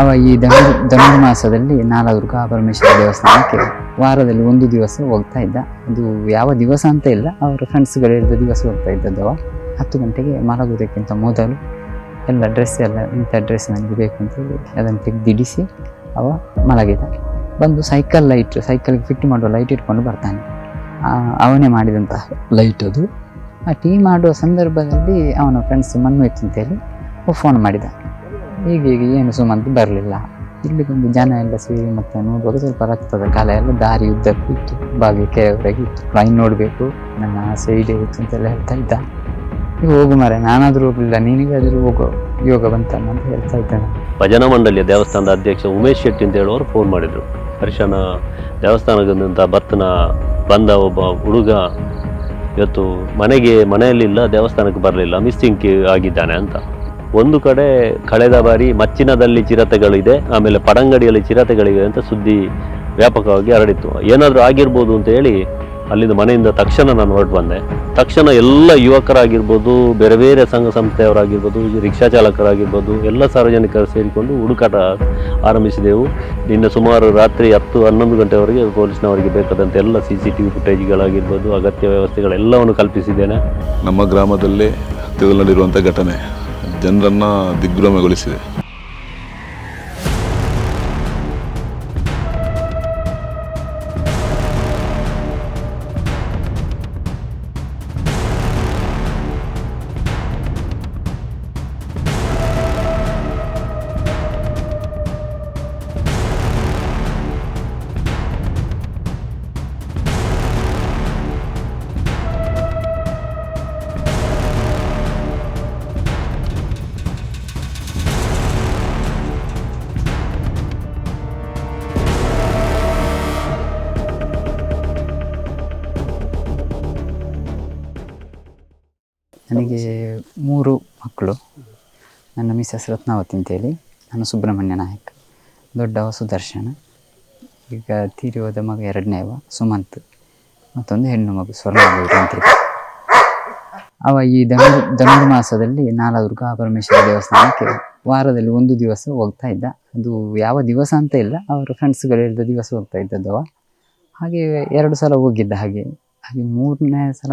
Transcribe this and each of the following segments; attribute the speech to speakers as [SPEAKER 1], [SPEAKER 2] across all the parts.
[SPEAKER 1] ಅವ ಈ ಧನು ಧನುರ್ಮಾಸದಲ್ಲಿ ನಾಲದುರ್ಗ ಪರಮೇಶ್ವರ ದೇವಸ್ಥಾನಕ್ಕೆ ವಾರದಲ್ಲಿ ಒಂದು ದಿವಸ ಹೋಗ್ತಾ ಇದ್ದ. ಅದು ಯಾವ ದಿವಸ ಅಂತ ಇಲ್ಲ, ಅವರ ಫ್ರೆಂಡ್ಸ್ಗಳು ಹೇಳಿದ ದಿವಸ ಹೋಗ್ತಾ ಇದ್ದದ್ದವ ಹತ್ತು ಗಂಟೆಗೆ ಮಲಗುವುದಕ್ಕಿಂತ ಮೊದಲು ಎಲ್ಲ ಡ್ರೆಸ್ ಎಲ್ಲ, ಇಂಥ ಡ್ರೆಸ್ ನನಗೆ ಬೇಕು ಅಂತೇಳಿ ಅದನ್ನು ತೆಗೆದಿಡಿಸಿ ಅವ ಮಲಗಿದ. ಬಂದು ಸೈಕಲ್ ಲೈಟ್ ಸೈಕಲ್ಗೆ ಫಿಟ್ ಮಾಡುವ ಲೈಟ್ ಇಟ್ಕೊಂಡು ಬರ್ತಾನೆ. ಅವನೇ ಮಾಡಿದಂತಹ ಲೈಟ್ ಅದು. ಆ ಟೀ ಮಾಡುವ ಸಂದರ್ಭದಲ್ಲಿ ಅವನ ಫ್ರೆಂಡ್ಸ್ ಮಣ್ಣು ಇತ್ತು ಅಂತೇಳಿ ಫೋನ್ ಮಾಡಿದ. ಹೀಗೆ ಹೀಗೆ ಏನು ಸುಮಂತ್ ಬರಲಿಲ್ಲ. ಇಲ್ಲಿಗೊಂದು ಜನ ಎಲ್ಲ ಸೇರಿ ಮತ್ತೆ ನೋಡುವಾಗ ಸ್ವಲ್ಪ ರಕ್ತದ ಕಾಲ ಎಲ್ಲ ದಾರಿ ಉದ್ದಕ್ಕೂ ಇತ್ತು. ಬಾಗಿ ಕೆರೆವರೆಗೆ ಇತ್ತು. ಲೈನ್ ನೋಡಬೇಕು, ನನ್ನ ಆಸೆ ಈಡೇರಿತು ಅಂತೆಲ್ಲ ಹೇಳ್ತಾ ಇದ್ದ. ಹೋಗು ಮರೆ ನಾನಾದರೂ ಹೋಗಲಿಲ್ಲ, ನೀನಿಗಾದರೂ ಹೋಗೋ, ಯೋಗ ಬಂತ ಅಂತ ಹೇಳ್ತಾ ಇದ್ದಾನೆ
[SPEAKER 2] ಭಜನಾ ಮಂಡಳಿಯ ದೇವಸ್ಥಾನದ ಅಧ್ಯಕ್ಷ ಉಮೇಶ್ ಶೆಟ್ಟಿ ಅಂತ ಹೇಳುವವರು ಫೋನ್ ಮಾಡಿದರು. ಹರ್ಷನ ದೇವಸ್ಥಾನದಿಂದ ಭತ್ತನ ಬಂದ ಒಬ್ಬ ಹುಡುಗ ಇವತ್ತು ಮನೆಗೆ, ಮನೆಯಲ್ಲಿಲ್ಲ, ದೇವಸ್ಥಾನಕ್ಕೆ ಬರಲಿಲ್ಲ ಮಿಸ್ಸಿಂಗ್ ಆಗಿದ್ದಾನೆ ಅಂತ. ಒಂದು ಕಡೆ ಕಳೆದ ಬಾರಿ ಮಚ್ಚಿನದಲ್ಲಿ ಚಿರತೆಗಳಿದೆ, ಆಮೇಲೆ ಪಡಂಗಡಿಯಲ್ಲಿ ಚಿರತೆಗಳಿವೆ ಅಂತ ಸುದ್ದಿ ವ್ಯಾಪಕವಾಗಿ ಹರಡಿತ್ತು. ಏನಾದರೂ ಆಗಿರ್ಬೋದು ಅಂತ ಹೇಳಿ ಅಲ್ಲಿಂದ ಮನೆಯಿಂದ ತಕ್ಷಣ ನಾನು ಹೊರಟು ಬಂದೆ. ತಕ್ಷಣ ಎಲ್ಲ ಯುವಕರಾಗಿರ್ಬೋದು, ಬೇರೆ ಬೇರೆ ಸಂಘ ಸಂಸ್ಥೆಯವರಾಗಿರ್ಬೋದು, ರಿಕ್ಷಾ ಚಾಲಕರಾಗಿರ್ಬೋದು, ಎಲ್ಲ ಸಾರ್ವಜನಿಕರು ಸೇರಿಕೊಂಡು ಹುಡುಕಾಟ ಆರಂಭಿಸಿದೆವು. ನಿನ್ನೆ ಸುಮಾರು ರಾತ್ರಿ ಹತ್ತು ಹನ್ನೊಂದು ಗಂಟೆವರೆಗೆ ಪೊಲೀಸ್ನವರಿಗೆ ಬೇಕಾದಂಥ ಎಲ್ಲ ಸಿ ಸಿ ಟಿ ವಿ ಫುಟೇಜ್ಗಳಾಗಿರ್ಬೋದು ಅಗತ್ಯ ವ್ಯವಸ್ಥೆಗಳೆಲ್ಲವನ್ನು ಕಲ್ಪಿಸಿದ್ದೇನೆ.
[SPEAKER 3] ನಮ್ಮ ಗ್ರಾಮದಲ್ಲೇ ನಡೆಯುವಂಥ ಘಟನೆ. ಜನರನ್ನು ದಿಗ್ಭ್ರಮೆಗೊಳಿಸಿದೆ.
[SPEAKER 1] ನನಗೆ ಮೂರು ಮಕ್ಕಳು. ನನ್ನ ಮಿಸಸ್ ರತ್ನಾವತಿ ಅಂತೇಳಿ, ನಾನು ಸುಬ್ರಹ್ಮಣ್ಯ ನಾಯಕ್ ದೊಡ್ಡವ ಸುದರ್ಶನ ಈಗ ತೀರಿ ಹೋದ ಮಗ ಎರಡನೇವ ಸುಮಂತ್, ಮತ್ತೊಂದು ಹೆಣ್ಣು ಮಗು ಸ್ವರ್ಣಗೌರಿ ಅಂತೇಳಿ ಅವ ಈ ಧನು ಧನುರ್ಮಾಸದಲ್ಲಿ ನಾಲದುರ್ಗ ಪರಮೇಶ್ವರ ದೇವಸ್ಥಾನಕ್ಕೆ ವಾರದಲ್ಲಿ ಒಂದು ದಿವಸ ಹೋಗ್ತಾ ಇದ್ದ. ಅದು ಯಾವ ದಿವಸ ಅಂತ ಇಲ್ಲ, ಅವರ ಫ್ರೆಂಡ್ಸ್ಗಳು ಹೇಳಿದ ದಿವಸ ಹೋಗ್ತಾ ಇದ್ದದ್ದವ ಹಾಗೆ ಎರಡು ಸಲ ಹೋಗಿದ್ದ ಹಾಗೆ ಹಾಗೆ ಮೂರನೇ ಸಲ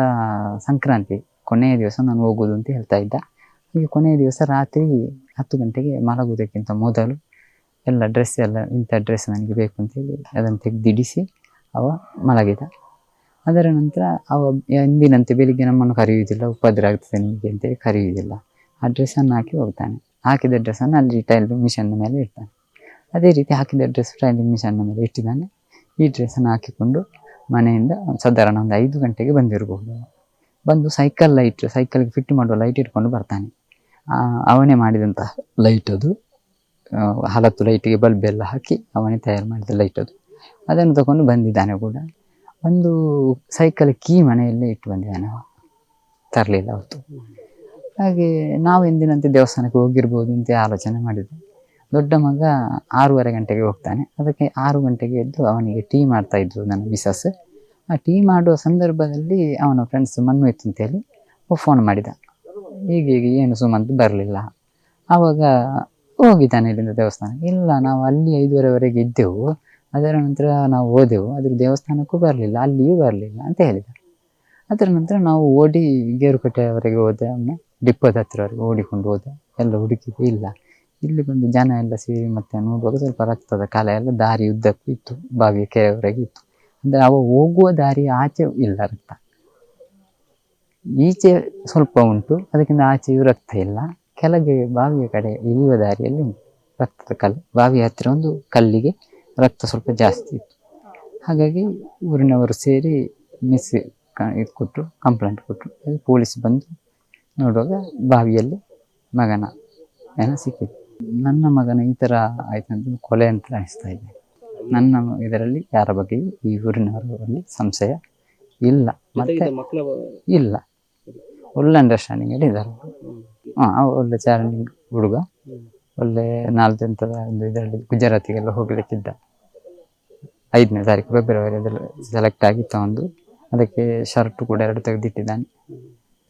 [SPEAKER 1] ಸಂಕ್ರಾಂತಿ ಕೊನೆಯ ದಿವಸ ನಾನು ಹೋಗೋದು ಅಂತ ಹೇಳ್ತಾ ಇದ್ದ. ಹಾಗೆ ಕೊನೆಯ ದಿವಸ ರಾತ್ರಿ ಹತ್ತು ಗಂಟೆಗೆ ಮಲಗುವುದಕ್ಕಿಂತ ಮೊದಲು ಎಲ್ಲ ಡ್ರೆಸ್ ಎಲ್ಲ, ಇಂಥ ಡ್ರೆಸ್ ನನಗೆ ಬೇಕು ಅಂತೇಳಿ ಅದನ್ನು ತೆಗೆದಿಡಿಸಿ ಅವ ಮಲಗಿದ. ಅದರ ನಂತರ ಅವ ಎಂದಿನಂತೆ ಬೆಳಿಗ್ಗೆ ನಮ್ಮನ್ನು ಕರೆಯುವುದಿಲ್ಲ ಉಪದ್ರ ಆಗ್ತದೆ ನಿಮಗೆ ಅಂತೇಳಿ ಕರೆಯುವುದಿಲ್ಲ. ಆ ಡ್ರೆಸ್ಸನ್ನು ಹಾಕಿ ಹೋಗ್ತಾನೆ. ಹಾಕಿದ ಡ್ರೆಸ್ಸನ್ನು ಅಲ್ಲಿ ಟೈಲ್ ಮಿಷನ್ನ ಮೇಲೆ ಇಡ್ತಾನೆ. ಅದೇ ರೀತಿ ಹಾಕಿದ ಡ್ರೆಸ್ ಟೈಲಿಂಗ್ ಮಿಷನ್ನ ಮೇಲೆ ಇಟ್ಟಿದ್ದಾನೆ. ಈ ಡ್ರೆಸ್ಸನ್ನು ಹಾಕಿಕೊಂಡು ಮನೆಯಿಂದ ಸಾಧಾರಣ ಒಂದು ಐದು ಗಂಟೆಗೆ ಬಂದಿರಬಹುದು. ಬಂದು ಸೈಕಲ್ ಲೈಟ್ ಸೈಕಲ್ಗೆ ಫಿಟ್ ಮಾಡುವ ಲೈಟ್ ಇಟ್ಕೊಂಡು ಬರ್ತಾನೆ. ಅವನೇ ಮಾಡಿದಂತಹ ಲೈಟ್ ಅದು. ಹಲತ್ತು ಲೈಟಿಗೆ ಬಲ್ಬ್ ಎಲ್ಲ ಹಾಕಿ ಅವನೇ ತಯಾರು ಮಾಡಿದ ಲೈಟ್ ಅದು. ಅದನ್ನು ತಗೊಂಡು ಬಂದಿದ್ದಾನೆ ಕೂಡ. ಒಂದು ಸೈಕಲ್ ಕೀ ಮನೆಯಲ್ಲೇ ಇಟ್ಟು ಬಂದಿದ್ದಾನೆ ತರಲಿಲ್ಲ ಅವತ್ತು. ಹಾಗೆ ನಾವು ಎಂದಿನಂತೆ ದೇವಸ್ಥಾನಕ್ಕೆ ಹೋಗಿರ್ಬೋದು ಅಂತ ಆಲೋಚನೆ ಮಾಡಿದ್ವಿ. ದೊಡ್ಡ ಮಗ ಆರೂವರೆ ಗಂಟೆಗೆ ಹೋಗ್ತಾನೆ. ಅದಕ್ಕೆ ಆರು ಗಂಟೆಗೆ ಎದ್ದು ಅವನಿಗೆ ಟೀ ಮಾಡ್ತಾ ಇದ್ರು ನನ್ನ ಮಿಸಸ್ ಆ ಟೀ ಮಾಡುವ ಸಂದರ್ಭದಲ್ಲಿ ಅವನ ಫ್ರೆಂಡ್ಸ್ ಮಣ್ಣು ಇತ್ತು ಅಂತೇಳಿ ಫೋನ್ ಮಾಡಿದ. ಈಗ ಈಗ ಏನು ಸುಮಂತ್ ಬರಲಿಲ್ಲ. ಆವಾಗ ಹೋಗಿದ್ದಾನೆ ಇಲ್ಲಿಂದ ದೇವಸ್ಥಾನ. ಇಲ್ಲ, ನಾವು ಅಲ್ಲಿ ಐದುವರೆವರೆಗೆ ಇದ್ದೆವು. ಅದರ ನಂತರ ನಾವು ಹೋದೆವು. ಅದ್ರ ದೇವಸ್ಥಾನಕ್ಕೂ ಬರಲಿಲ್ಲ, ಅಲ್ಲಿಯೂ ಬರಲಿಲ್ಲ ಅಂತ ಹೇಳಿದ. ಅದರ ನಂತರ ನಾವು ಓಡಿ ಗೇರುಕಟ್ಟೆಯವರೆಗೆ ಹೋದೆ ಅವನ್ನ ಡಿಪ್ಪದ ಹತ್ತಿರವರೆಗೆ ಓಡಿಕೊಂಡು ಹೋದೆ. ಎಲ್ಲ ಹುಡುಕಿದ್ದು ಇಲ್ಲ, ಇಲ್ಲಿ ಬಂದು ಜನ ಎಲ್ಲ ಸೇರಿ ಮತ್ತೆ ನೋಡುವಾಗ ಸ್ವಲ್ಪ ರಕ್ತದ ಕಾಲ ಎಲ್ಲ ದಾರಿ ಉದ್ದಕ್ಕೂ ಇತ್ತು ಬಾವಿ ಕೆರೆವರೆಗೆ ಇತ್ತು. ಅಂದರೆ ಅವ ಹೋಗುವ ದಾರಿ ಆಚೆ ಇಲ್ಲ ರಕ್ತ ಈಚೆ ಸ್ವಲ್ಪ ಉಂಟು, ಅದಕ್ಕಿಂತ ಆಚೆಯೂ ರಕ್ತ ಇಲ್ಲ. ಕೆಳಗೆ, ಬಾವಿಯ ಕಡೆ ಇಳಿಯುವ ದಾರಿಯಲ್ಲಿ ಉಂಟು. ರಕ್ತದ ಕಲ್ಲು ಬಾವಿಯ ಹತ್ತಿರ ಒಂದು ಕಲ್ಲಿಗೆ ರಕ್ತ ಸ್ವಲ್ಪ ಜಾಸ್ತಿ ಇತ್ತು. ಹಾಗಾಗಿ ಊರಿನವರು ಸೇರಿ ಮಿಸ್ ಇದು ಕೊಟ್ಟರು ಕಂಪ್ಲೇಂಟ್ ಕೊಟ್ಟರು ಪೊಲೀಸ್ ಬಂದು ನೋಡುವಾಗ ಬಾವಿಯಲ್ಲಿ ಮಗನ ಏನೋ ಸಿಕ್ಕಿತ್ತು. ನನ್ನ ಮಗನ ಈ ಥರ ಆಯ್ತಂತ ಕೊಲೆ ಅಂತ ಅನಿಸ್ತಾ ಇದೆ. ನನ್ನ ಇದರಲ್ಲಿ ಯಾರ ಬಗ್ಗೆಯೂ ಈ ಊರಿನವರಲ್ಲಿ ಸಂಶಯ ಇಲ್ಲ. ಮತ್ತೆ ಇಲ್ಲ. ಒಳ್ಳೆ ಅಂಡರ್ಸ್ಟ್ಯಾಂಡಿಂಗ್ ಅಲ್ಲಿ ಇದ್ದಾರೆ. ಹಾಂ ಒಳ್ಳೆ ಚಾಲೆಂಜಿಂಗ್ ಹುಡುಗ. ಒಳ್ಳೆ ನಾಲ್ಕು ದಿನದ ಒಂದು ಇದರಲ್ಲಿ ಗುಜರಾತಿಗೆಲ್ಲ ಹೋಗ್ಲಿಕ್ಕಿದ್ದ. ಐದನೇ ತಾರೀಕು ಫೆಬ್ರವರಿಯಲ್ಲಿ ಸೆಲೆಕ್ಟ್ ಆಗಿತ್ತು ಒಂದು ಅದಕ್ಕೆ ಶರ್ಟ್ ಕೂಡ ಎರಡು ತೆಗೆದಿಟ್ಟಿದ್ದಾನೆ.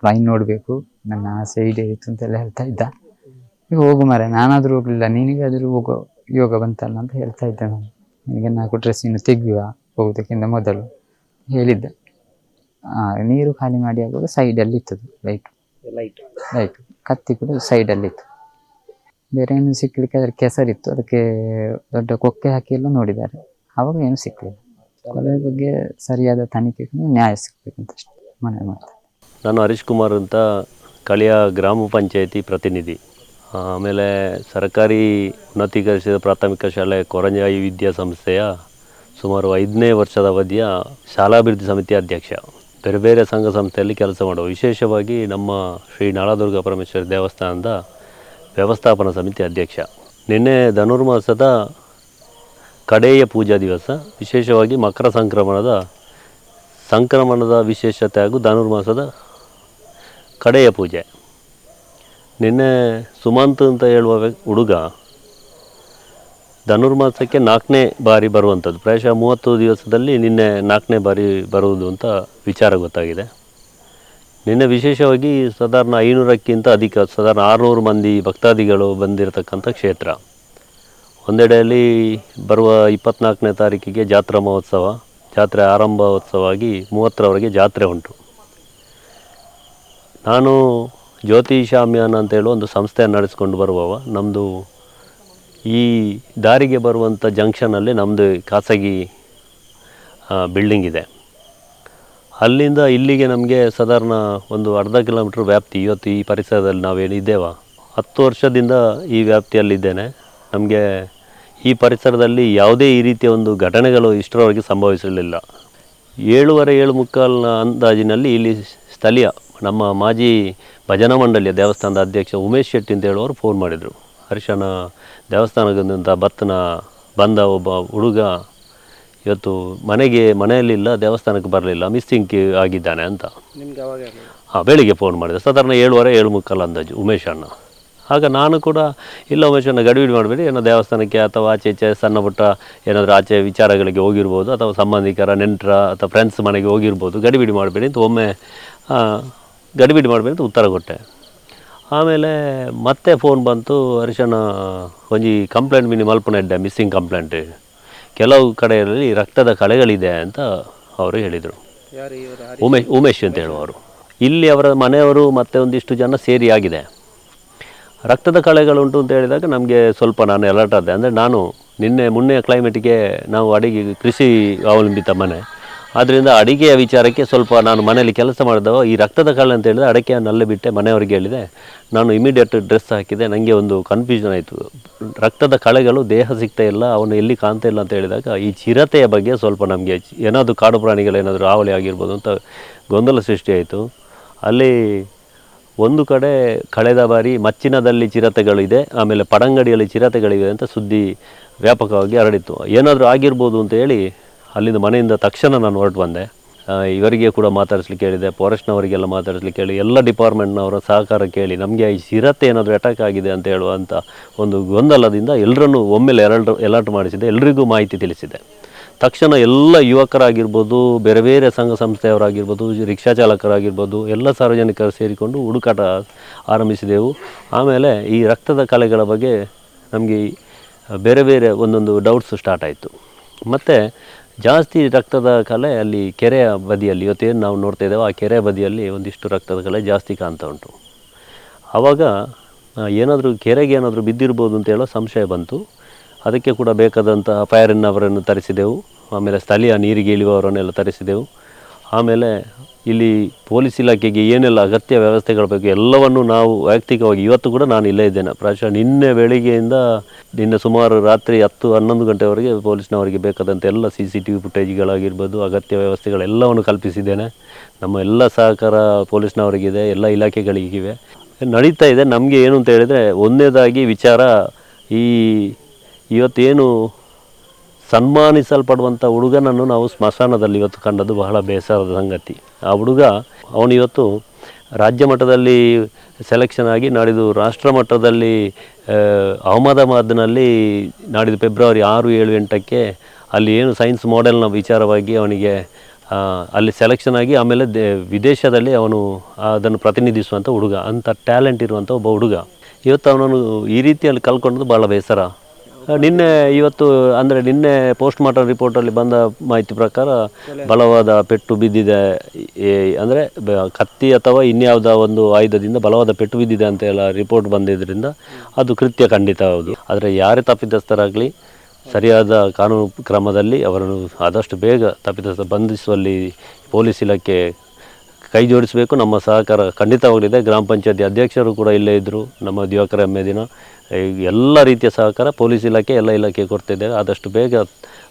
[SPEAKER 1] ಲೈನ್ ನೋಡಬೇಕು ನನ್ನ ಆಸೆ ಈಡೇರಿತು ಅಂತೆಲ್ಲ ಹೇಳ್ತಾ ಇದ್ದ. ಈಗ ಹೋಗು ಮರೆ ನಾನಾದರೂ ಹೋಗಲಿಲ್ಲ ನಿನಗಾದರೂ ಹೋಗೋ ಯೋಗ ಬಂತಲ್ಲ ಅಂತ ಹೇಳ್ತಾ ಇದ್ದೆ ನಾನು. ನನಗೆ ನಾಲ್ಕು ಡ್ರೆಸ್ ಇನ್ನು ತೆಗೆಯುವ ಹೋಗೋದಕ್ಕಿಂತ ಮೊದಲು ಹೇಳಿದ್ದ. ನೀರು ಖಾಲಿ ಮಾಡಿ ಆಗುವಾಗ ಸೈಡಲ್ಲಿ ಇತ್ತು ಲೈಟ್
[SPEAKER 4] ಲೈಟ್
[SPEAKER 1] ಲೈಟ್ ಕತ್ತಿ ಕೂಡ ಸೈಡಲ್ಲಿ ಇತ್ತು. ಬೇರೆ ಏನು ಸಿಕ್ಕಲಿಕ್ಕೆ ಅದರ ಕೆಸರಿತ್ತು ಅದಕ್ಕೆ ದೊಡ್ಡ ಕೊಕ್ಕೆ ಹಾಕಿ ಎಲ್ಲ ನೋಡಿದ್ದಾರೆ. ಆವಾಗ ಏನು ಸಿಕ್ಕಲಿಲ್ಲ ಕೊಲೆ ಬಗ್ಗೆ ಸರಿಯಾದ ತನಿಖೆ ನ್ಯಾಯ ಸಿಗ್ಬೇಕಂತ ಅಷ್ಟೇ ಮನೆ ಮಾಡ್ತಾರೆ
[SPEAKER 2] ನಾನು ಹರೀಶ್ ಕುಮಾರ್ ಅಂತ ಕಳೆಯ ಗ್ರಾಮ ಪಂಚಾಯಿತಿ ಪ್ರತಿನಿಧಿ. ಆಮೇಲೆ ಸರ್ಕಾರಿ ಉನ್ನತೀಕರಿಸಿದ ಪ್ರಾಥಮಿಕ ಶಾಲೆ ಕೊರಂಜಾಯಿ ವಿದ್ಯಾಸಂಸ್ಥೆಯ ಸುಮಾರು ಐದನೇ ವರ್ಷದ ಅವಧಿಯ ಶಾಲಾಭಿವೃದ್ಧಿ ಸಮಿತಿ ಅಧ್ಯಕ್ಷ. ಬೇರೆ ಬೇರೆ ಸಂಘ ಸಂಸ್ಥೆಯಲ್ಲಿ ಕೆಲಸ ಮಾಡುವ. ವಿಶೇಷವಾಗಿ ನಮ್ಮ ಶ್ರೀ ನಾಳದುರ್ಗ ಪರಮೇಶ್ವರಿ ದೇವಸ್ಥಾನದ ವ್ಯವಸ್ಥಾಪನಾ ಸಮಿತಿ ಅಧ್ಯಕ್ಷ. ನಿನ್ನೆ ಧನುರ್ಮಾಸದ ಕಡೆಯ ಪೂಜಾ ದಿವಸ, ವಿಶೇಷವಾಗಿ ಮಕರ ಸಂಕ್ರಮಣದ ಸಂಕ್ರಮಣದ ವಿಶೇಷತೆ ಹಾಗೂ ಧನುರ್ಮಾಸದ ಕಡೆಯ ಪೂಜೆ. ನಿನ್ನೆ ಸುಮಂತ್ ಅಂತ ಹೇಳುವ ಹುಡುಗ ಧನುರ್ಮಾಸಕ್ಕೆ ನಾಲ್ಕನೇ ಬಾರಿ ಬರುವಂಥದ್ದು. ಪ್ರಾಯಶಃ ಮೂವತ್ತು ದಿವಸದಲ್ಲಿ ನಿನ್ನೆ ನಾಲ್ಕನೇ ಬಾರಿ ಬರುವುದು ಅಂತ ವಿಚಾರ ಗೊತ್ತಾಗಿದೆ. ನಿನ್ನೆ ವಿಶೇಷವಾಗಿ ಸಾಧಾರಣ ಐನೂರಕ್ಕಿಂತ ಅಧಿಕ, ಸಾಧಾರಣ ಆರುನೂರು ಮಂದಿ ಭಕ್ತಾದಿಗಳು ಬಂದಿರತಕ್ಕಂಥ ಕ್ಷೇತ್ರ. ಒಂದೆಡೆಯಲ್ಲಿ ಬರುವ ಇಪ್ಪತ್ನಾಲ್ಕನೇ ತಾರೀಕಿಗೆ ಜಾತ್ರಾ ಮಹೋತ್ಸವ, ಜಾತ್ರೆ ಆರಂಭೋತ್ಸವವಾಗಿ ಮೂವತ್ತರವರೆಗೆ ಜಾತ್ರೆ ಉಂಟು. ನಾನು ಜ್ಯೋತಿಷಾಮ್ಯಾನ ಅಂತ ಹೇಳೋ ಒಂದು ಸಂಸ್ಥೆ ನಡೆಸ್ಕೊಂಡು ಬರುವವ. ನಮ್ಮದು ಈ ದಾರಿಗೆ ಬರುವಂಥ ಜಂಕ್ಷನಲ್ಲಿ ನಮ್ಮದು ಖಾಸಗಿ ಬಿಲ್ಡಿಂಗ್ ಇದೆ. ಅಲ್ಲಿಂದ ಇಲ್ಲಿಗೆ ನಮಗೆ ಸಾಧಾರಣ ಒಂದು ಅರ್ಧ ಕಿಲೋಮೀಟ್ರ್ ವ್ಯಾಪ್ತಿ ಇವತ್ತು ಈ ಪರಿಸರದಲ್ಲಿ ನಾವೇನಿದ್ದೇವ ಹತ್ತು ವರ್ಷದಿಂದ ಈ ವ್ಯಾಪ್ತಿಯಲ್ಲಿದ್ದೇನೆ. ನಮಗೆ ಈ ಪರಿಸರದಲ್ಲಿ ಯಾವುದೇ ಈ ರೀತಿಯ ಒಂದು ಘಟನೆಗಳು ಇಷ್ಟರವರೆಗೆ ಸಂಭವಿಸಲಿಲ್ಲ. ಏಳುವರೆ ಏಳು ಮುಕ್ಕಾಲಿನ ಅಂದಾಜಿನಲ್ಲಿ ಇಲ್ಲಿ ಸ್ಥಳೀಯ ನಮ್ಮ ಮಾಜಿ ಭಜನಾ ಮಂಡಳಿಯ ದೇವಸ್ಥಾನದ ಅಧ್ಯಕ್ಷ ಉಮೇಶ್ ಶೆಟ್ಟಿ ಅಂತ ಹೇಳುವವರು ಫೋನ್ ಮಾಡಿದರು. ಹರ್ಷನ ದೇವಸ್ಥಾನದಿಂದ ಭತ್ತನ ಬಂದ ಒಬ್ಬ ಹುಡುಗ ಇವತ್ತು ಮನೆಗೆ ಮನೆಯಲ್ಲಿಲ್ಲ ದೇವಸ್ಥಾನಕ್ಕೆ ಬರಲಿಲ್ಲ ಮಿಸ್ಸಿಂಗ್ ಆಗಿದ್ದಾನೆ ಅಂತ. ಹಾಂ ಬೆಳಿಗ್ಗೆ ಫೋನ್ ಮಾಡಿದೆ. ಸಾಧಾರಣ ಏಳುವರೆ ಏಳು ಮುಕ್ಕಾಲು ಅಂದಾಜು ಉಮೇಶ್ ಅಣ್ಣ. ಆಗ ನಾನು ಕೂಡ ಇಲ್ಲ ಉಮೇಶ್ ಅಣ್ಣ ಗಡಿಬಿಡಿ ಮಾಡಬೇಡಿ ಏನೋ ದೇವಸ್ಥಾನಕ್ಕೆ ಅಥವಾ ಆಚೆ ಈಚೆ ಸಣ್ಣ ಪುಟ್ಟ ಏನಾದರೂ ಆಚೆ ವಿಚಾರಗಳಿಗೆ ಹೋಗಿರ್ಬೋದು ಅಥವಾ ಸಂಬಂಧಿಕರ ನೆಂಟರ ಅಥವಾ ಫ್ರೆಂಡ್ಸ್ ಮನೆಗೆ ಹೋಗಿರ್ಬೋದು ಗಡಿಬಿಡಿ ಮಾಡಬೇಡಿ ಅಂತ ಒಮ್ಮೆ ಗಡಿಬಿಡಿ ಮಾಡಬೇಡಿ ಅಂತ ಉತ್ತರ ಕೊಟ್ಟೆ. ಆಮೇಲೆ ಮತ್ತೆ ಫೋನ್ ಬಂತು ಹರ್ಷನ ಒಂಜಿ ಕಂಪ್ಲೇಂಟ್ ಮಿನಿ ಮಲ್ಪನ ಇದ್ದೆ ಮಿಸ್ಸಿಂಗ್ ಕಂಪ್ಲೇಂಟ್ ಕೆಲವು ಕಡೆಯಲ್ಲಿ ರಕ್ತದ ಕಳೆಗಳಿದೆ ಅಂತ ಅವರು ಹೇಳಿದರು. ಉಮೇಶ್ ಉಮೇಶ್ ಅಂತ ಹೇಳುವವರು. ಇಲ್ಲಿ ಅವರ ಮನೆಯವರು ಮತ್ತೆ ಒಂದಿಷ್ಟು ಜನ ಸೇರಿ ಆಗಿದೆ. ರಕ್ತದ ಕಳೆಗಳುಂಟು ಅಂತ ಹೇಳಿದಾಗ ನಮಗೆ ಸ್ವಲ್ಪ ನಾನು ಅಲರ್ಟ್ ಆದೆ. ಅಂದರೆ ನಾನು ನಿನ್ನೆ ಮೊನ್ನೆ ಕ್ಲೈಮೇಟಿಗೆ ನಾವು ಅಡಿಗೆ ಕೃಷಿ ಅವಲಂಬಿತ ಮನೆ. ಆದ್ದರಿಂದ ಅಡಿಗೆಯ ವಿಚಾರಕ್ಕೆ ಸ್ವಲ್ಪ ನಾನು ಮನೆಯಲ್ಲಿ ಕೆಲಸ ಮಾಡಿದ ಈ ರಕ್ತದ ಕಳೆ ಅಂತ ಹೇಳಿದ್ರೆ ಅಡಿಕೆಯನ್ನು ಬಿಟ್ಟೆ ಮನೆಯವರಿಗೆ ಹೇಳಿದೆ, ನಾನು ಇಮಿಡಿಯೇಟ್ ಡ್ರೆಸ್ ಹಾಕಿದೆ ನನಗೆ ಒಂದು ಕನ್ಫ್ಯೂಷನ್ ಆಯಿತು. ರಕ್ತದ ಕಳೆಗಳು, ದೇಹ ಸಿಗ್ತಾ ಇಲ್ಲ, ಅವನು ಎಲ್ಲಿ ಕಾಣ್ತಾ ಇಲ್ಲ ಅಂತ ಹೇಳಿದಾಗ, ಈ ಚಿರತೆಯ ಬಗ್ಗೆ ಸ್ವಲ್ಪ ನಮಗೆ ಏನಾದರೂ ಕಾಡು ಪ್ರಾಣಿಗಳು ಏನಾದರೂ ಹಾವಳಿ ಆಗಿರ್ಬೋದು ಅಂತ ಗೊಂದಲ ಸೃಷ್ಟಿಯಾಯಿತು ಅಲ್ಲಿ ಒಂದು ಕಡೆ ಕಳೆದ ಬಾರಿ ಮಚ್ಚಿನದಲ್ಲಿ ಚಿರತೆಗಳಿದೆ ಆಮೇಲೆ ಪಡಂಗಡಿಯಲ್ಲಿ ಚಿರತೆಗಳಿವೆ ಅಂತ ಸುದ್ದಿ ವ್ಯಾಪಕವಾಗಿ ಹರಡಿತ್ತು. ಏನಾದರೂ ಆಗಿರ್ಬೋದು ಅಂತ ಹೇಳಿ ಅಲ್ಲಿಂದ ಮನೆಯಿಂದ ತಕ್ಷಣ ನಾನು ಹೊರಟು ಬಂದೆ. ಇವರಿಗೆ ಕೂಡ ಮಾತಾಡಿಸ್ಲಿಕ್ಕೆ ಹೇಳಿದೆ ಫಾರೆಸ್ಟ್ನವರಿಗೆಲ್ಲ ಮಾತಾಡಿಸ್ಲಿಕ್ಕೆ ಹೇಳಿ, ಎಲ್ಲ ಡಿಪಾರ್ಟ್ಮೆಂಟ್ನವರ ಸಹಕಾರ ಕೇಳಿ, ನಮಗೆ ಈ ಸ್ಥಿರತೆ ಏನಾದರೂ ಅಟ್ಯಾಕ್ ಆಗಿದೆ ಅಂತ ಹೇಳುವಂಥ ಒಂದು ಗೊಂದಲದಿಂದ ಎಲ್ಲರನ್ನೂ ಒಮ್ಮೆಲೆ ಎರಡು ಅಲರ್ಟ್ ಮಾಡಿಸಿದೆ, ಎಲ್ರಿಗೂ ಮಾಹಿತಿ ತಿಳಿಸಿದೆ. ತಕ್ಷಣ ಎಲ್ಲ ಯುವಕರಾಗಿರ್ಬೋದು, ಬೇರೆ ಬೇರೆ ಸಂಘ ಸಂಸ್ಥೆಯವರಾಗಿರ್ಬೋದು, ರಿಕ್ಷಾ ಚಾಲಕರಾಗಿರ್ಬೋದು, ಎಲ್ಲ ಸಾರ್ವಜನಿಕರು ಸೇರಿಕೊಂಡು ಹುಡುಕಾಟ ಆರಂಭಿಸಿದೆವು. ಆಮೇಲೆ ಈ ರಕ್ತದ ಕಲೆಗಳ ಬಗ್ಗೆ ನಮಗೆ ಬೇರೆ ಬೇರೆ ಒಂದೊಂದು ಡೌಟ್ಸ್ ಸ್ಟಾರ್ಟ್ ಆಯಿತು. ಮತ್ತು ಜಾಸ್ತಿ ರಕ್ತದ ಕಲೆ ಅಲ್ಲಿ ಕೆರೆಯ ಬದಿಯಲ್ಲಿ, ಇವತ್ತೇನು ನಾವು ನೋಡ್ತಾ ಇದ್ದೇವೆ ಆ ಕೆರೆ ಬದಿಯಲ್ಲಿ ಒಂದಿಷ್ಟು ರಕ್ತದ ಕಲೆ ಜಾಸ್ತಿ ಕಾಣ್ತಾ ಉಂಟು. ಆವಾಗ ಏನಾದರೂ ಕೆರೆಗೆ ಏನಾದರೂ ಬಿದ್ದಿರ್ಬೋದು ಅಂತ ಹೇಳೋ ಸಂಶಯ ಬಂತು. ಅದಕ್ಕೆ ಕೂಡ ಬೇಕಾದಂಥ ಫೈರಿನವರನ್ನು ತರಿಸಿದೆವು. ಆಮೇಲೆ ಸ್ಥಳೀಯ ನೀರಿಗೆ ಇಳಿಯುವವರನ್ನೆಲ್ಲ ತರಿಸಿದೆವು. ಆಮೇಲೆ ಇಲ್ಲಿ ಪೊಲೀಸ್ ಇಲಾಖೆಗೆ ಏನೆಲ್ಲ ಅಗತ್ಯ ವ್ಯವಸ್ಥೆಗಳ ಬಗ್ಗೆ ಎಲ್ಲವನ್ನು ನಾವು ವೈಯಕ್ತಿಕವಾಗಿ ಇವತ್ತು ಕೂಡ ನಾನು ಇಲ್ಲೇ ಇದ್ದೇನೆ. ಪ್ರಾಯಶಃ ನಿನ್ನೆ ಬೆಳಿಗ್ಗೆಯಿಂದ ನಿನ್ನೆ ಸುಮಾರು ರಾತ್ರಿ ಹತ್ತು ಹನ್ನೊಂದು ಗಂಟೆವರೆಗೆ ಪೊಲೀಸ್ನವರಿಗೆ ಬೇಕಾದಂಥ ಎಲ್ಲ ಸಿ ಸಿ ಟಿ ವಿ ಫುಟೇಜ್ಗಳಾಗಿರ್ಬೋದು ಅಗತ್ಯ ವ್ಯವಸ್ಥೆಗಳೆಲ್ಲವನ್ನು ಕಲ್ಪಿಸಿದ್ದೇನೆ. ನಮ್ಮ ಎಲ್ಲ ಸಹಕಾರ ಪೊಲೀಸ್ನವರಿಗಿದೆ, ಎಲ್ಲ ಇಲಾಖೆಗಳಿಗಿವೆ. ನಡೀತಾ ಇದೆ. ನಮಗೆ ಏನು ಅಂತ ಹೇಳಿದರೆ ಒಂದನೇದಾಗಿ ವಿಚಾರ ಈ ಇವತ್ತೇನು ಸನ್ಮಾನಿಸಲ್ಪಡುವಂಥ ಹುಡುಗನನ್ನು ನಾವು ಸ್ಮಶಾನದಲ್ಲಿ ಇವತ್ತು ಕಂಡದ್ದು ಬಹಳ ಬೇಸರದ ಸಂಗತಿ. ಆ ಹುಡುಗ, ಅವನು ಇವತ್ತು ರಾಜ್ಯ ಮಟ್ಟದಲ್ಲಿ ಸೆಲೆಕ್ಷನ್ ಆಗಿ ನಾಡಿದ್ದು ರಾಷ್ಟ್ರ ಮಟ್ಟದಲ್ಲಿ ಅಹಮದಾಬಾದ್ನಲ್ಲಿ ನಾಡಿದ್ದು ಫೆಬ್ರವರಿ ಆರು, ಏಳು, ಎಂಟಕ್ಕೆ ಅಲ್ಲಿ ಏನು ಸೈನ್ಸ್ ಮಾಡೆಲ್ನ ವಿಚಾರವಾಗಿ ಅವನಿಗೆ ಅಲ್ಲಿ ಸೆಲೆಕ್ಷನ್ ಆಗಿ ಆಮೇಲೆ ವಿದೇಶದಲ್ಲಿ ಅವನು ಅದನ್ನು ಪ್ರತಿನಿಧಿಸುವಂಥ ಹುಡುಗ ಅಂಥ ಟ್ಯಾಲೆಂಟ್ ಇರುವಂಥ ಒಬ್ಬ ಹುಡುಗ. ಇವತ್ತು ಅವನನ್ನು ಈ ರೀತಿಯಲ್ಲಿ ಕಲ್ಕೊಂಡದ್ದು ಭಾಳ ಬೇಸರ. ನಿನ್ನೆ ಇವತ್ತು, ಅಂದರೆ ನಿನ್ನೆ ಪೋಸ್ಟ್ ಮಾರ್ಟಮ್ ರಿಪೋರ್ಟಲ್ಲಿ ಬಂದ ಮಾಹಿತಿ ಪ್ರಕಾರ ಬಲವಾದ ಪೆಟ್ಟು ಬಿದ್ದಿದೆ. ಅಂದರೆ ಕತ್ತಿ ಅಥವಾ ಇನ್ಯಾವುದೋ ಒಂದು ಆಯುಧದಿಂದ ಬಲವಾದ ಪೆಟ್ಟು ಬಿದ್ದಿದೆ ಅಂತ ಎಲ್ಲ ರಿಪೋರ್ಟ್ ಬಂದಿದ್ದರಿಂದ ಅದು ಕೃತ್ಯ ಖಂಡಿತ ಹೌದು. ಆದರೆ ಯಾರೇ ತಪ್ಪಿತಸ್ಥರಾಗಲಿ, ಸರಿಯಾದ ಕಾನೂನು ಕ್ರಮದಲ್ಲಿ ಅವರನ್ನು ಆದಷ್ಟು ಬೇಗ ತಪ್ಪಿತಸ್ಥ, ಬಂಧಿಸುವಲ್ಲಿ ಪೊಲೀಸ್ ಇಲಾಖೆ ಕೈ ಜೋಡಿಸಬೇಕು. ನಮ್ಮ ಸಹಕಾರ ಖಂಡಿತವಾಗಲಿದೆ. ಗ್ರಾಮ ಪಂಚಾಯತಿ ಅಧ್ಯಕ್ಷರು ಕೂಡ ಇಲ್ಲೇ ಇದ್ದರು ನಮ್ಮ ದಿವಾಕರ ದಿನ. ಎಲ್ಲ ರೀತಿಯ ಸಹಕಾರ ಪೊಲೀಸ್ ಇಲಾಖೆ, ಎಲ್ಲ ಇಲಾಖೆ ಕೊಡ್ತಿದ್ದೇವೆ ಆದಷ್ಟು ಬೇಗ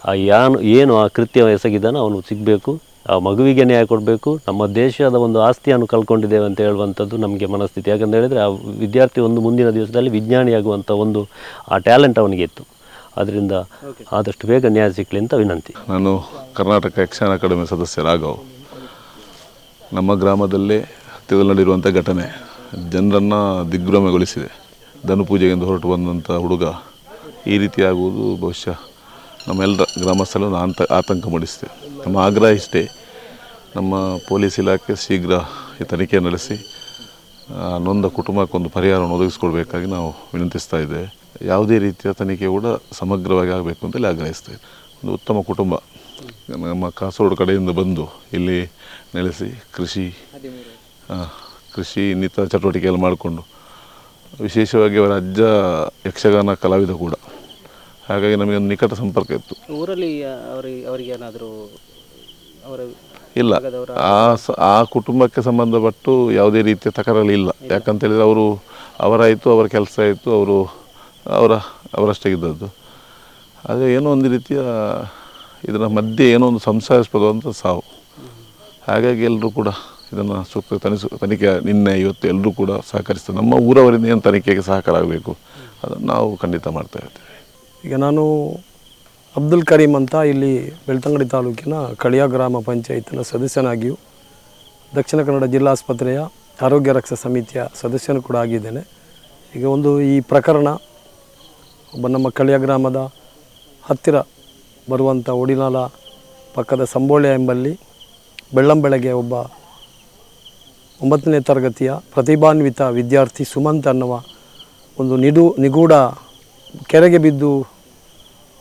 [SPEAKER 2] ಆ ಯಾನು, ಏನು ಆ ಕೃತ್ಯ ಎಸಗಿದ್ದಾನೋ ಅವನು ಸಿಗಬೇಕು. ಆ ಮಗುವಿಗೆ ನ್ಯಾಯ ಕೊಡಬೇಕು. ನಮ್ಮ ದೇಶದ ಒಂದು ಆಸ್ತಿಯನ್ನು ಕಳ್ಕೊಂಡಿದ್ದೇವೆ ಅಂತ ಹೇಳುವಂಥದ್ದು ನಮಗೆ ಮನಸ್ಥಿತಿ. ಯಾಕಂತ ಹೇಳಿದರೆ ಆ ವಿದ್ಯಾರ್ಥಿ ಒಂದು ಮುಂದಿನ ದಿವಸದಲ್ಲಿ ವಿಜ್ಞಾನಿಯಾಗುವಂಥ ಒಂದು, ಆ ಟ್ಯಾಲೆಂಟ್ ಅವನಿಗೆ ಇತ್ತು ಅದರಿಂದ ಆದಷ್ಟು ಬೇಗ ನ್ಯಾಯ ಸಿಕ್ಕಲಿ ಅಂತ ವಿನಂತಿ.
[SPEAKER 3] ನಾನು ಕರ್ನಾಟಕ ಯಕ್ಷಗಾನ ಅಕಾಡೆಮಿ ಸದಸ್ಯ ರಾಘವ್. ನಮ್ಮ ಗ್ರಾಮದಲ್ಲೇ ನಡೆಯುವಂಥ ಘಟನೆ ಜನರನ್ನು ದಿಗ್ಭ್ರಮೆಗೊಳಿಸಿದೆ. ಧನು ಪೂಜೆಗೆಂದು ಹೊರಟು ಬಂದಂಥ ಹುಡುಗ ಈ ರೀತಿ ಆಗುವುದು ಬಹುಶಃ ನಮ್ಮೆಲ್ಲರ ಗ್ರಾಮಸ್ಥರನ್ನು ಆಂತ, ಆತಂಕ ಮೂಡಿಸಿದೆ. ನಮ್ಮ ಆಗ್ರಹ ಇಷ್ಟೇ ನಮ್ಮ ಪೊಲೀಸ್ ಇಲಾಖೆ ಶೀಘ್ರ ಈ ತನಿಖೆ ನಡೆಸಿ ನೊಂದ ಕುಟುಂಬಕ್ಕೊಂದು ಪರಿಹಾರವನ್ನು ಒದಗಿಸ್ಕೊಡ್ಬೇಕಾಗಿ ನಾವು ವಿನಂತಿಸ್ತಾ ಇದ್ದೇವೆ. ಯಾವುದೇ ರೀತಿಯ ತನಿಖೆ ಕೂಡ ಸಮಗ್ರವಾಗಿ ಆಗಬೇಕು ಅಂತೇಳಿ ಆಗ್ರಹಿಸ್ತಾ ಇದ್ದೇವೆ ಒಂದು ಉತ್ತಮ ಕುಟುಂಬ, ನಮ್ಮ ಕಾಸರಗೋಡು ಕಡೆಯಿಂದ ಬಂದು ಇಲ್ಲಿ ನೆಲೆಸಿ ಕೃಷಿ ಕೃಷಿ ಇನ್ನಿತರ ಚಟುವಟಿಕೆಯಲ್ಲಿ ಮಾಡಿಕೊಂಡು ವಿಶೇಷವಾಗಿ ಅವರ ಅಜ್ಜ ಯಕ್ಷಗಾನ ಕಲಾವಿದ ಕೂಡ. ಹಾಗಾಗಿ ನಮಗೆ ಒಂದು ನಿಕಟ ಸಂಪರ್ಕ ಇತ್ತು.
[SPEAKER 4] ಊರಲ್ಲಿ ಅವರಿಗೆ ಅವರಿಗೆ ಏನಾದರೂ ಅವರ
[SPEAKER 3] ಇಲ್ಲ. ಆ ಸ- ಆ ಕುಟುಂಬಕ್ಕೆ ಸಂಬಂಧಪಟ್ಟು ಯಾವುದೇ ರೀತಿಯ ತಕರಾರು ಇಲ್ಲ. ಯಾಕಂತ ಹೇಳಿದ್ರೆ ಅವರು ಅವರಾಯಿತು ಅವರ ಕೆಲಸ ಆಯಿತು ಅವರು ಅವರ ಅವರಷ್ಟೇ ಇದ್ದದ್ದು. ಆದರೆ ಏನೋ ಒಂದು ರೀತಿಯ ಇದರ ಮಧ್ಯೆ ಏನೋ ಒಂದು ಸಂಶಯಾಸ್ಪದವಾದಂಥ ಸಾವು. ಹಾಗಾಗಿ ಎಲ್ಲರೂ ಕೂಡ ಇದನ್ನು ಸೂಕ್ತ ತನಿಸು ತನಿಖೆ ನಿನ್ನೆ, ಇವತ್ತು ಎಲ್ಲರೂ ಕೂಡ ಸಹಕರಿಸ್ತಾರೆ ನಮ್ಮ ಊರವರಿಂದ ಏನು ತನಿಖೆಗೆ ಸಹಕಾರ ಆಗಬೇಕು ಅದನ್ನು ನಾವು ಖಂಡಿತ ಮಾಡ್ತಾ ಇರ್ತೇವೆ.
[SPEAKER 5] ಈಗ ನಾನು ಅಬ್ದುಲ್ ಕರೀಂ ಅಂತ ಇಲ್ಲಿ ಬೆಳ್ತಂಗಡಿ ತಾಲೂಕಿನ ಕಳಿಯ ಗ್ರಾಮ ಪಂಚಾಯತ್ನ ಸದಸ್ಯನಾಗಿಯೂ ದಕ್ಷಿಣ ಕನ್ನಡ ಜಿಲ್ಲಾಸ್ಪತ್ರೆಯ ಆರೋಗ್ಯ ರಕ್ಷಾ ಸಮಿತಿಯ ಸದಸ್ಯನು ಕೂಡ ಆಗಿದ್ದೇನೆ. ಈಗ ಒಂದು ಈ ಪ್ರಕರಣ ಒಬ್ಬ ನಮ್ಮ ಕಳಿಯ ಗ್ರಾಮದ ಹತ್ತಿರ ಬರುವಂಥ ಒಡಿನಾಲ ಪಕ್ಕದ ಸಂಬೋಳೆ ಎಂಬಲ್ಲಿ ಬೆಳ್ಳಂಬೆಳಗ್ಗೆ ಒಬ್ಬ ಒಂಬತ್ತನೇ ತರಗತಿಯ ಪ್ರತಿಭಾನ್ವಿತ ವಿದ್ಯಾರ್ಥಿ ಸುಮಂತ್ ಅನ್ನುವ ಒಂದು ನಿಡು, ನಿಗೂಢ ಕೆರೆಗೆ ಬಿದ್ದು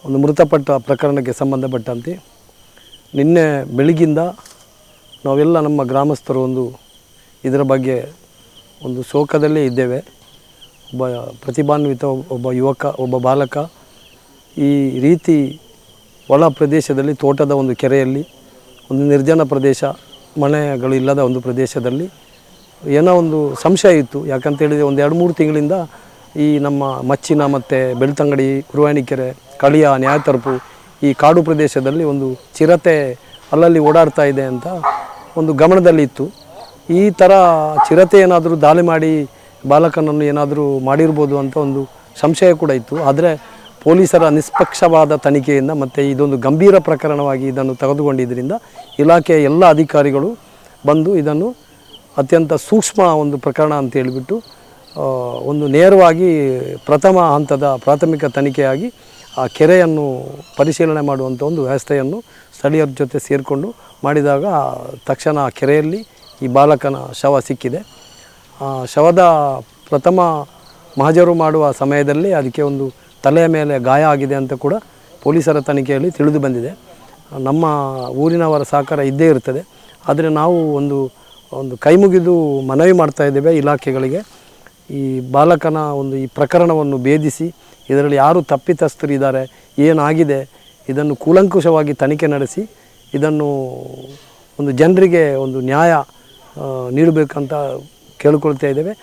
[SPEAKER 5] ಒಂದು ಮೃತಪಟ್ಟ ಪ್ರಕರಣಕ್ಕೆ ಸಂಬಂಧಪಟ್ಟಂತೆ ನಿನ್ನೆ ಬೆಳಗಿಂದ ನಾವೆಲ್ಲ ನಮ್ಮ ಗ್ರಾಮಸ್ಥರು ಒಂದು ಇದರ ಬಗ್ಗೆ ಒಂದು ಶೋಕದಲ್ಲೇ ಇದ್ದೇವೆ. ಒಬ್ಬ ಪ್ರತಿಭಾನ್ವಿತ, ಒಬ್ಬ ಯುವಕ, ಒಬ್ಬ ಬಾಲಕ ಈ ರೀತಿ ಒಳ ಪ್ರದೇಶದಲ್ಲಿ, ತೋಟದ ಒಂದು ಕೆರೆಯಲ್ಲಿ, ಒಂದು ನಿರ್ಜನ ಪ್ರದೇಶ ಮನೆಗಳು ಇಲ್ಲದ ಒಂದು ಪ್ರದೇಶದಲ್ಲಿ ಏನೋ ಒಂದು ಸಂಶಯ ಇತ್ತು. ಯಾಕಂತ ಹೇಳಿದರೆ ಒಂದು ಎರಡು ಮೂರು ತಿಂಗಳಿಂದ ಈ ನಮ್ಮ ಮಚ್ಚಿನ ಮತ್ತು ಬೆಳ್ತಂಗಡಿ, ಕುರುವಾಣಿಕೆರೆ, ಕಳಿಯ, ನ್ಯಾಯತರ್ಪು ಈ ಕಾಡು ಪ್ರದೇಶದಲ್ಲಿ ಒಂದು ಚಿರತೆ ಅಲ್ಲಲ್ಲಿ ಓಡಾಡ್ತಾ ಇದೆ ಅಂತ ಒಂದು ಗಮನದಲ್ಲಿತ್ತು ಈ ಥರ ಚಿರತೆ ಏನಾದರೂ ದಾಳಿ ಮಾಡಿ ಬಾಲಕನನ್ನು ಏನಾದರೂ ಮಾಡಿರ್ಬೋದು ಅಂತ ಒಂದು ಸಂಶಯ ಕೂಡ ಇತ್ತು. ಆದರೆ ಪೊಲೀಸರ ನಿಷ್ಪಕ್ಷವಾದ ತನಿಖೆಯಿಂದ ಮತ್ತು ಇದೊಂದು ಗಂಭೀರ ಪ್ರಕರಣವಾಗಿ ಇದನ್ನು ತೆಗೆದುಕೊಂಡಿದ್ದರಿಂದ ಇಲಾಖೆಯ ಎಲ್ಲ ಅಧಿಕಾರಿಗಳು ಬಂದು ಇದನ್ನು ಅತ್ಯಂತ ಸೂಕ್ಷ್ಮ ಒಂದು ಪ್ರಕರಣ ಅಂತ ಹೇಳಿಬಿಟ್ಟು ಒಂದು ನೇರವಾಗಿ ಪ್ರಥಮ ಹಂತದ ಪ್ರಾಥಮಿಕ ತನಿಖೆಯಾಗಿ ಆ ಕೆರೆಯನ್ನು ಪರಿಶೀಲನೆ ಮಾಡುವಂಥ ಒಂದು ವ್ಯವಸ್ಥೆಯನ್ನು ಸ್ಥಳೀಯರ ಜೊತೆ ಸೇರಿಕೊಂಡು ಮಾಡಿದಾಗ ತಕ್ಷಣ ಆ ಕೆರೆಯಲ್ಲಿ ಈ ಬಾಲಕನ ಶವ ಸಿಕ್ಕಿದೆ. ಶವದ ಪ್ರಥಮ ಮಹಜರು ಮಾಡುವ ಸಮಯದಲ್ಲಿ ಅದಕ್ಕೆ ಒಂದು ತಲೆಯ ಮೇಲೆ ಗಾಯ ಆಗಿದೆ ಅಂತ ಕೂಡ ಪೊಲೀಸರ ತನಿಖೆಯಲ್ಲಿ ತಿಳಿದು ಬಂದಿದೆ. ನಮ್ಮ ಊರಿನವರ ಸಹಕಾರ ಇದ್ದೇ ಇರ್ತದೆ. ಆದರೆ ನಾವು ಒಂದು ಒಂದು ಕೈ ಮುಗಿದು ಮನವಿ ಮಾಡ್ತಾ ಇದ್ದೇವೆ ಇಲಾಖೆಗಳಿಗೆ. ಈ ಬಾಲಕನ ಒಂದು ಈ ಪ್ರಕರಣವನ್ನು ಭೇದಿಸಿ ಇದರಲ್ಲಿ ಯಾರು ತಪ್ಪಿತಸ್ಥರಿದ್ದಾರೆ ಏನಾಗಿದೆ, ಇದನ್ನು ಕೂಲಂಕುಷವಾಗಿ ತನಿಖೆ ನಡೆಸಿ ಇದನ್ನು ಒಂದು ಜನರಿಗೆ ಒಂದು ನ್ಯಾಯ ನೀಡಬೇಕಂತ ಕೇಳಿಕೊಳ್ತಾ ಇದ್ದೇವೆ.